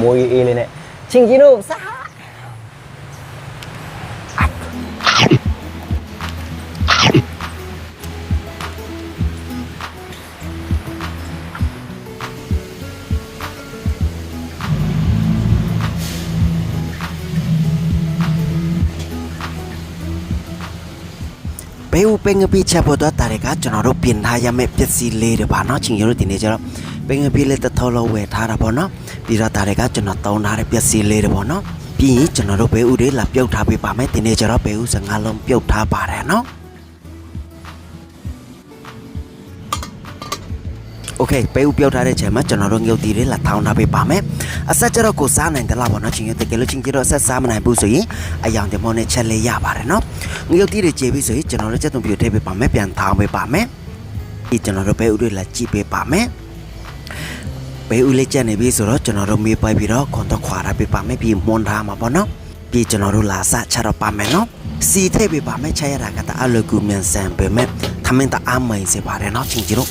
မိုးအေးလေးနဲ့ချင်းကြီးတို့စားဘေးဦးပင်ငပိချက်ဖို့တော့တာရကကျွန်တော်တို့ ပြင်ထားရမယ့်ပစ္စည်းလေးတွေပါเนาะချင်းကြီးတို့ဒီနေ့ကျတော့ပင်ငပိလေးတစ်ထော်လုံးဝယ်ထားတာပေါ့เนาะပြီးတော့တာရကကျွန်တော်တုံးထားတဲ့ပစ္စည်းလေးတွေပေါ့เนาะပြီးရင်ကျွန်တော်တို့ဘေးဦးတွေလာပြုတ်ထားပေးပါမယ်ဒီနေ့ကျတော့ဘေးဦးစငါလုံးပြုတ်ထားပါတယ်เนาะ โอเคပေးဥပြောက်ထားတဲ့ချိန်မှာကျွန်တော်တို့ငုတ်တီတွေလာထောင်းထားပေးပါမယ်အဆက်ကျတော့ကိုစားနိုင်တယ်လားပေါ့နော်ချင်းရတကယ်လို့ချင်းကြတော့အဆက်စားမနိုင်ဘူးဆိုရင်အယောင်တင်မောနဲ့ချက်လေးရပါတယ်နော်ငုတ်တီတွေကျေပြီးဆိုရင်ကျွန်တော်တို့ချက်သွန်ပြထည့်ပေးပါမယ်ပြန်ထောင်းပေးပါမယ်ဒီကျွန်တော်တို့ပေးဥတွေလာကြည့်ပေးပါမယ် ပေးဥလေးချက်နေပြီဆိုတော့ကျွန်တော်တို့မေးပိုက်ပြီးတော့ခွန်တော့ခွာရပေးပါမယ်ပြီးမွန်ထားမှာပေါ့နော်ပြီးကျွန်တော်တို့လာစချက်တော့ပါမယ်နော်စီထည့်ပေးပါမယ်ချက်ရတာကတအလကူမြန်ဆန်ပေမဲ့ထမင်းတအားမိုင်စေပါတယ်နော်ချင်းကြီးတို့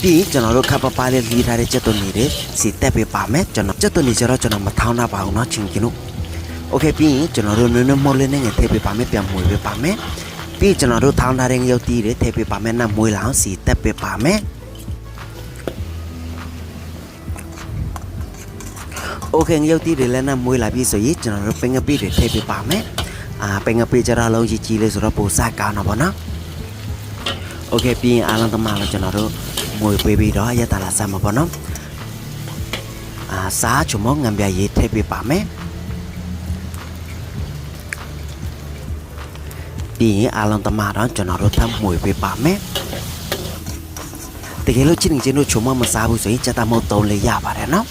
ပြီးရင်ကျွန်တော်တို့ခပ်ပပလေးလီးထားတဲ့ကြက်သွန်နေတွေစီတက်ပေးပါမယ်ကျွန်တော်ကြက်သွန်နေကျတော့ကျွန်တော်မထောင်းတာပါဘူးเนาะချင်းချင်းတို့โอเคပြီးရင်ကျွန်တော်တို့နွေးနွေးမော်လေးနဲ့ငယ်ထည့်ပေးပါမယ်ပြန်မွေပေးပါမယ်ပြီးကျွန်တော်တို့ထောင်းထားတဲ့ငရုတ်တီးတွေထည့်ပေးပါမယ်နတ်မွေလောင်စီတက်ပေးပါမယ် โอเคငရုတ်တီးတွေလည်းနတ်မွေလာပြီဆိုရင်ကျွန်တော်တို့ပင်ငပိတွေထည့်ပေးပါမယ်အာပင်ငပိကျတော့လုံးကြီးကြီးလေးဆိုတော့ပိုစားကောင်းတော့ဗောနော် โอเคပြီးရင်အားလုံးသမားတော့ကျွန်တော်တို့ငွေပေးပြီးတော့ရက်တာလာစမ်းမှာပေါ့နော်အာစားချုံမငံပြရေးထည့်ပေးပါမယ်ပြီးရင်အားလုံးသမားတော့ကျွန်တော်တို့ထပ်ငွေပေးပါမယ်တကယ်လို့ချင်းချင်းတို့ချုံမမစားဘူးဆိုရင်စက်တမုတ်သုံးလေးရပါတယ်နော်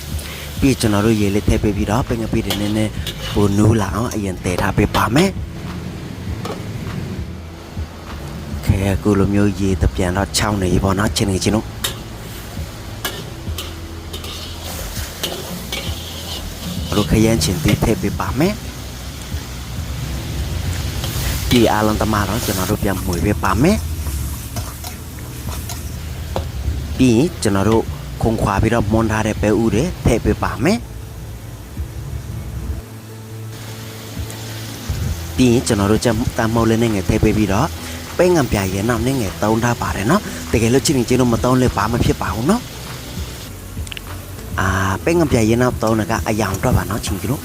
ပြီးကျွန်တော်တို့ရေလေးထည့်ပေးပြီးတော့ပင်ကပိတွေနည်းနည်းပိုနူးလာအောင်အရင်တည်ထားပေးပါမယ်ခဲအခုလိုမျိုးရေတပြန်တော့ချောင်းနေပြီပေါ့နော်ချင်းနေချင်းတို့ဘလို့ခရမ်းချင်းတီးထည့်ပေးပါမယ်ဒီအားလုံးတမတော့ကျွန်တော်တို့ပြန်မွေပေးပါမယ်ပြီးရင်ကျွန်တော်တို့ ခုံခွာပြီးတော့မွန်ထားတဲ့ပဲဥတွေထည့်ပေးပါမယ်ပြီးရင်ကျွန်တော်တို့ချက်တမ်းမုတ်လေးနဲ့ငယ်ထည့်ပေးပြီးတော့ပဲငံပြရဲနောက်နဲ့ငယ်တုံးထားပါတယ်နော်တကယ်လို့ချင်းချင်းချင်းတို့မတုံးလဲဘာမှဖြစ်ပါဘူးနော်အာပဲငံပြရဲနောက်တုံးတာကအယောင်တော့ပါနော်ချင်းချင်းတို့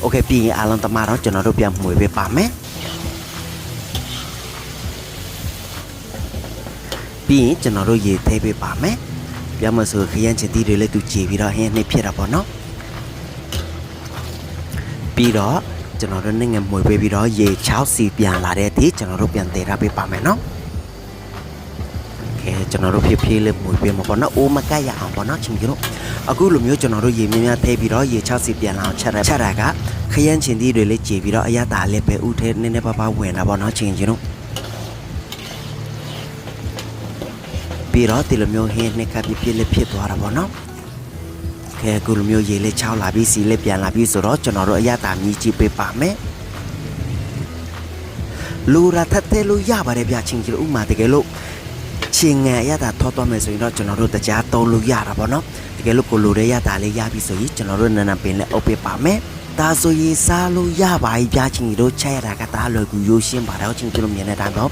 โอเคပြီးရင်အားလုံးတမတော့ကျွန်တော်တို့ပြန်မှွေပေးပါမယ်ပြီးရင်ကျွန်တော်တို့ရေထည့်ပေးပါမယ် ပြမဆိုခရမ်းချင်တီးတွေလည်းသူကြည်ပြီးတော့ဟင်းနှိပ်ဖြစ်တာပေါ့နော်ပြီးတော့ကျွန်တော်တို့နိုင်ငံမွေပေးပြီးတော့ရေ6စီပြန်လာတဲ့အထိကျွန်တော်တို့ပြန်တည်ထားပေးပါမယ်နော်ကဲကျွန်တော်တို့ဖြည်းဖြည်းလေးမွေပေးမှာပေါ့နော်အိုးမကတ်ရအောင်ပေါ့နော်ချင်းကြီးတို့အခုလိုမျိုးကျွန်တော်တို့ရေမြင်းများထည့်ပြီးတော့ရေ6စီပြန်လာအောင်ချက်ရချက်တာကခရမ်းချင်တီးတွေလည်းကြည်ပြီးတော့အရသာလေးပဲဥထဲနည်းနည်းပါးပါးဝင်လာပေါ့နော်ချင်းကြီးတို့ ပြီးတော့ဒီလိုမျိုးဟင်းနှစ်ကပ်ပြည့်ပြည့်လေးဖြစ်သွားတာပေါ့နော်။ခဲအခုလိုမျိုးရေလေးချောင်းလာပြီးစီလေးပြန်လာပြီးဆိုတော့ကျွန်တော်တို့အရသာမြည်ကြည့်ပေးပါမယ်။လူရာထက်သေးလို့ရပါတယ်ဗျချင်းကြီးတို့ဥမာတကယ်လို့ချင်းငယ်အရသာထောသွားမယ်ဆိုရင်တော့ကျွန်တော်တို့တရားသုံးလို့ရတာပေါ့နော်။တကယ်လို့ကိုလိုတဲ့ရတာလေးရပြီဆိုရင်ကျွန်တော်တို့နန်းနန်းပင်နဲ့အုပ်ပေးပါမယ်။ ဒါဆိုရင်စားလို့ရပါပြီဗျာချင်းကြီးတို့ချက်ရတာကတားလွယ်ကူရိုးရှင်းပါတော့ချင်းကြီးတို့မြင်တဲ့အတိုင်းတော့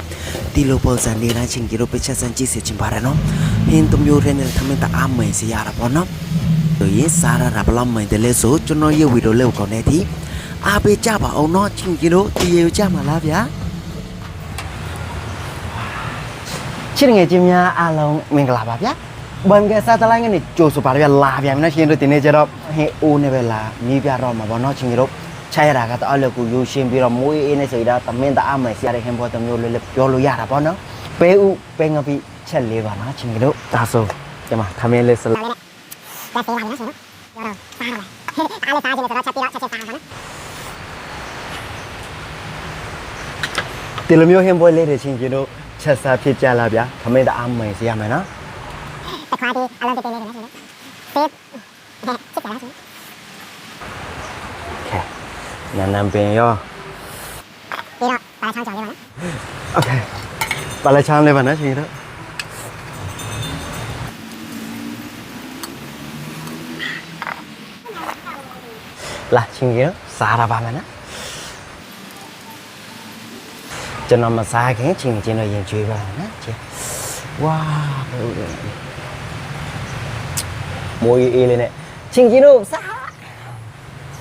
ဒီလိုပုံစံလေးတိုင်းချင်းကြီးတို့ပြချက်စံကြည့်စေချင်ပါတယ်နော်ဟင်းတမျိုးတဲ့နဲ့ထမင်းတအားမင်စီရတာပေါ့နော်ဆိုရင်စားရတာဘလောက်မင်တယ်လဲဆိုကျွန်တော်ရုပ်ဝီတို့လောက်ကောင်းနေသည်အားပေးကြပါအောင်နော်ချင်းကြီးတို့ဒီရေကြမှာလားဗျာချစ်ငယ်ချင်းများအားလုံးမင်္ဂလာပါဗျာ ဘန်ကစားတလိုင်းကနေကြိုဆိုပါလေဗျာလာပြန်ပြီနော်ရှင်တို့ဒီနေ့ကျတော့ဟင်းအိုးနေပဲလာမြည်ပြတော့မှာပေါ့နော်ချင်းကြီးတို့ချရတာကတော့အလကူယူရှင်းပြီးတော့မွေးအေးနေဆိုတော့တမင်းတအားမယ်စီရတဲ့ဟင်းပေါ်တမျိုးလေးလေးပြောလို့ရတာပေါ့နော်ပဲဥပဲငပိချက်လေးပါနော်ချင်းကြီးတို့ဒါဆိုဒီမှာသမင်းလေးစလလက်ဖေးပါနော်ရှင်နော်ရောတော့စားရတယ်အားလည်းစားခြင်းဆိုတော့ချက်ပြီးတော့ချက်ချက်စားပါနော်ဒီလိုမျိုးဟင်းပွဲလေးတွေချင်းကြီးတို့ချက်စားဖြစ်ကြလားဗျာသမင်းတအားမယ်စီရမယ်နော် quality alone to pay maintenance. Save. Save cả Okay. Nam nam pay yo. Đi đó, bà chọn chọn đi bạn. Okay. Bà lại chọn đi bạn đó chị đó. là chuyện gì đó xa ra ba mẹ nó mà xa cái chuyện chuyện này chuyện chuyện ba nó chị wow လာချင်းကြီးတို့စားရပါမယ်နော်ကျွန်တ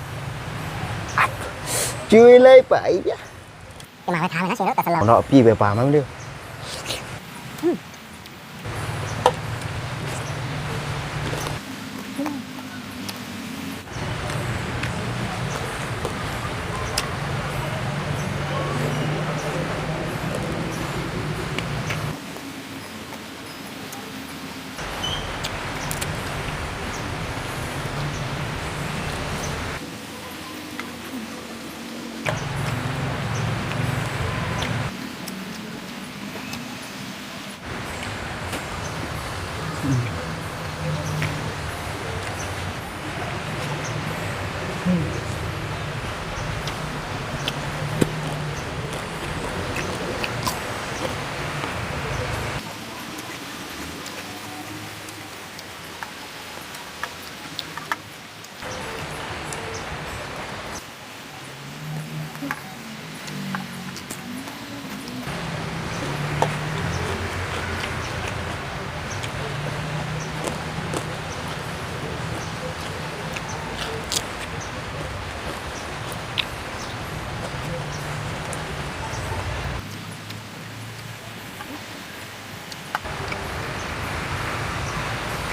ော်မစားခင်ချင်းချင်းတို့ရင်ကျွေး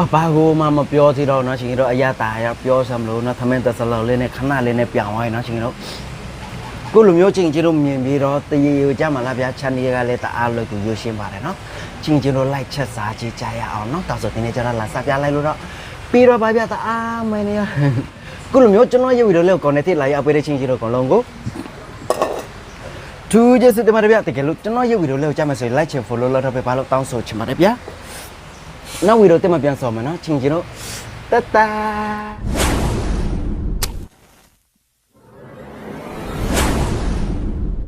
ယ်နဲ့ပါပါပါကိုမှမပြောသေးတော့နော်ရှင်တို့အရတာရပြောစမ်းမလို့နော်သမင်းတစလောက်လေးနဲ့ခဏလေးနဲ့ပြောင်းသွားရင်နော်ရှင်တို့ကိုလိုမျိုးချင်းချင်းတို့မြင်ပြီးတော့တရေကိုကြမှာလားဗျာချန်နီကလည်းတအားလို့ကိုရွှေရှင်းပါတယ်နော်ချင်းချင်းတို့လိုက်ချက်စားကြည့်ကြရအောင်နော်တောက်ဆိုတင်းနေကြတော့လာစပြလိုက်လို့တော့ပြီးတော့ပါဗျာတအားမနေရကိုလိုမျိုးကျွန်တော်ရုပ်ဗီဒီယိုလေးကို connect လိုက်ရပေးတဲ့ချင်းချင်းတို့အကုန်လုံးကိုသူကျေးဇူးတင်ပါတယ်ဗျာတကယ်လို့ကျွန်တော်ရုပ်ဗီဒီယိုလေးကိုကြားမယ်ဆိုရင် like ချင် follow လုပ်တော့ပဲဘာလို့တောင်းဆိုချင်ပါတယ်ဗျာ နောက်ဗီဒီယိုတက်မှပြန်ဆောင်မယ်နော်ချင်းချင်းတို့တတ်တာ